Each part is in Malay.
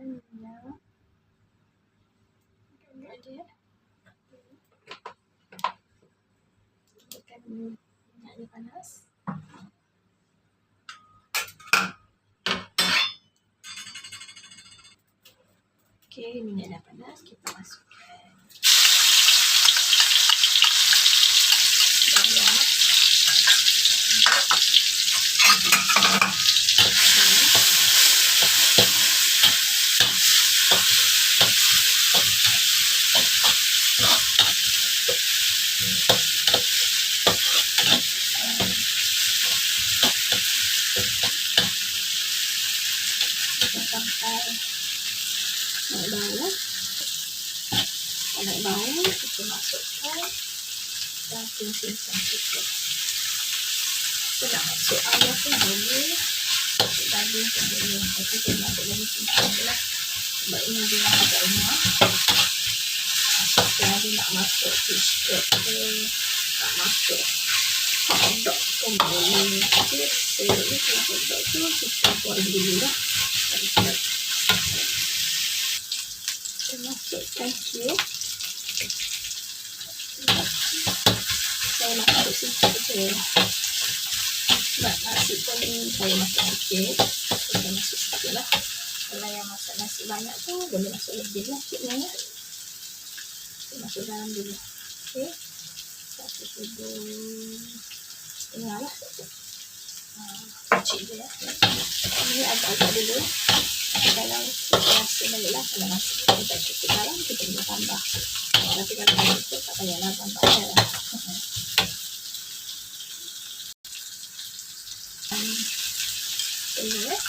minyak. Agak dia. Tekan minyak ni panas. Okey, minyak dah panas. Kita masukkan banyak. Naik bau kita masukkan. Daging cincang kita kita nak masuk ayam pun boleh. Masuk daging pun boleh. Tapi kita masuk daging cincang je lah. Sebab ini dia ada rumah. Masukkan dia nak masuk fish cake ke nak masuk hotdog pun boleh. Tapi saya ni kalau hotdog tu kita buat dulu lah. Kita masukkan cube saya nak masuk sikit je. Sebab nasi pun saya masak sikit. Saya masuk sikit lah. Kalau yang masak nasi banyak tu boleh masuk lebih lah cube ni ya. saya masuk dalam dulu. Ok satu sudu setengah lah. Kecil je ya ini agak-agak dulu. Dalam rasa balik lah. Kalau nasi kita tak cukup dalam kita boleh tambah tapi kalau tak cukup tak payahlah tambah je lah telur eh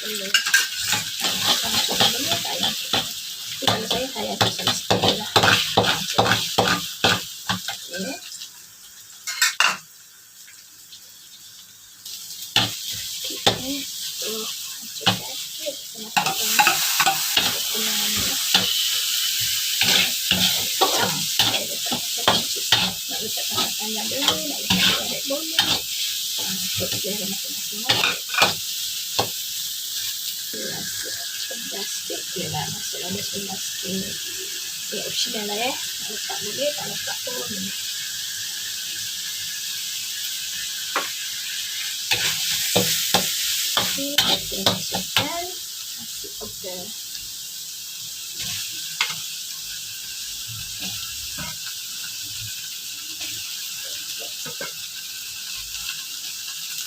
telur masuk telur ni tak payah tapi kalau saya saya akan sikit lah panjang dulu nak letak korek boleh untuk dia masing-masing rasa pedas sikit je lah masuk dalam pedas sikit ya optional lah eh letak boleh tak letak pun Okay, kita masukkan nasi putih.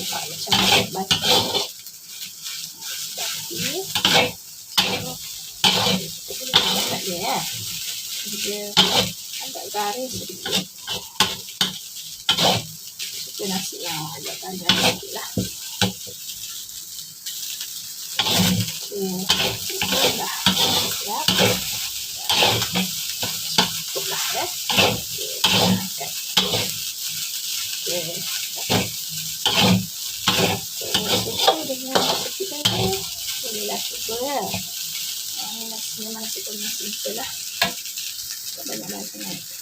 kan buka macam batu tapi kita dia ya dia agak garing sedikit suka nasi yang agak panjang sedikit lah ok dah siap cukup lah ya ok angkat bolehlah cuba ya ini nasi memang nasi kuning simple lah banyak banyak